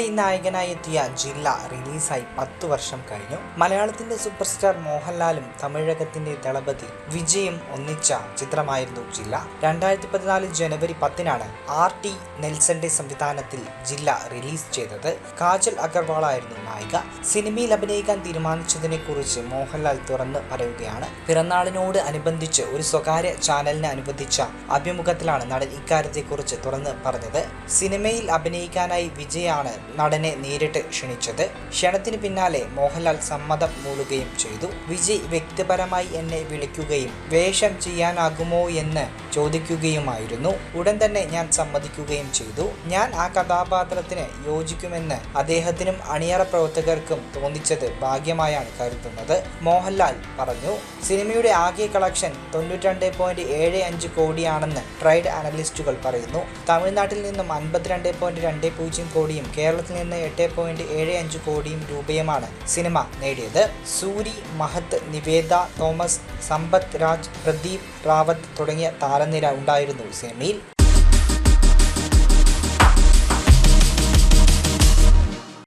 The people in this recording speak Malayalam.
നായകനായി എത്തിയ ജില്ല റിലീസായി പത്ത് വർഷം കഴിഞ്ഞു. മലയാളത്തിന്റെ സൂപ്പർ സ്റ്റാർ മോഹൻലാലും തമിഴകത്തിന്റെ ദളപതി വിജയും ഒന്നിച്ച ചിത്രമായിരുന്നു ജില്ല. രണ്ടായിരത്തി പതിനാല് ജനുവരി പത്തിനാണ് ആർ ടി നെൽസന്റെ സംവിധാനത്തിൽ ജില്ല റിലീസ് ചെയ്തത്. കാജൽ അഗർവാളായിരുന്നു നായിക സിനിമയിൽ അഭിനയിക്കാൻ തീരുമാനിച്ചതിനെ കുറിച്ച് മോഹൻലാൽ തുറന്ന് പറയുകയാണ്. പിറന്നാളിനോട് അനുബന്ധിച്ച് ഒരു സ്വകാര്യ ചാനലിന് അനുവദിച്ച അഭിമുഖത്തിലാണ് നടൻ ഇക്കാര്യത്തെക്കുറിച്ച് തുറന്ന് പറഞ്ഞത്. സിനിമയിൽ അഭിനയിക്കാനായി വിജയാണ് നടനെ നേരിട്ട് ക്ഷണിച്ചത്. ക്ഷണത്തിന് പിന്നാലെ മോഹൻലാൽ സമ്മതം മൂളുകയും ചെയ്തു. വിജയ് വ്യക്തിപരമായി എന്നെ വിളിക്കുകയും വേഷം ചെയ്യാനാകുമോ എന്ന് ചോദിക്കുകയുമായിരുന്നു. ഉടൻ തന്നെ ഞാൻ സമ്മതിക്കുകയും ചെയ്തു. ഞാൻ ആ കഥാപാത്രത്തിന് യോജിക്കുമെന്ന് അദ്ദേഹത്തിനും അണിയറ പ്രവർത്തകർക്കും തോന്നിച്ചത് ഭാഗ്യമായാണ് കരുതുന്നത്. മോഹൻലാൽ പറഞ്ഞു സിനിമയുടെ ആകെ കളക്ഷൻ തൊണ്ണൂറ്റിരണ്ട് പോയിന്റ് ഏഴ് അഞ്ച് കോടിയാണെന്ന് ട്രൈഡ് അനലിസ്റ്റുകൾ പറയുന്നു. തമിഴ്നാട്ടിൽ നിന്നും അൻപത്തിരണ്ട് പോയിന്റ് രണ്ട് പൂജ്യം കോടിയും കേരളത്തിൽ നിന്ന് എട്ട് പോയിന്റ് ഏഴ് അഞ്ച് കോടിയും രൂപയുമാണ് സിനിമ നേടിയത്. സൂരി മഹത്ത് നിവേദ തോമസ് സമ്പത്ത് രാജ് പ്രദീപ് റാവത്ത് തുടങ്ങിയ താരനിര ഉണ്ടായിരുന്നു സിനിമയിൽ.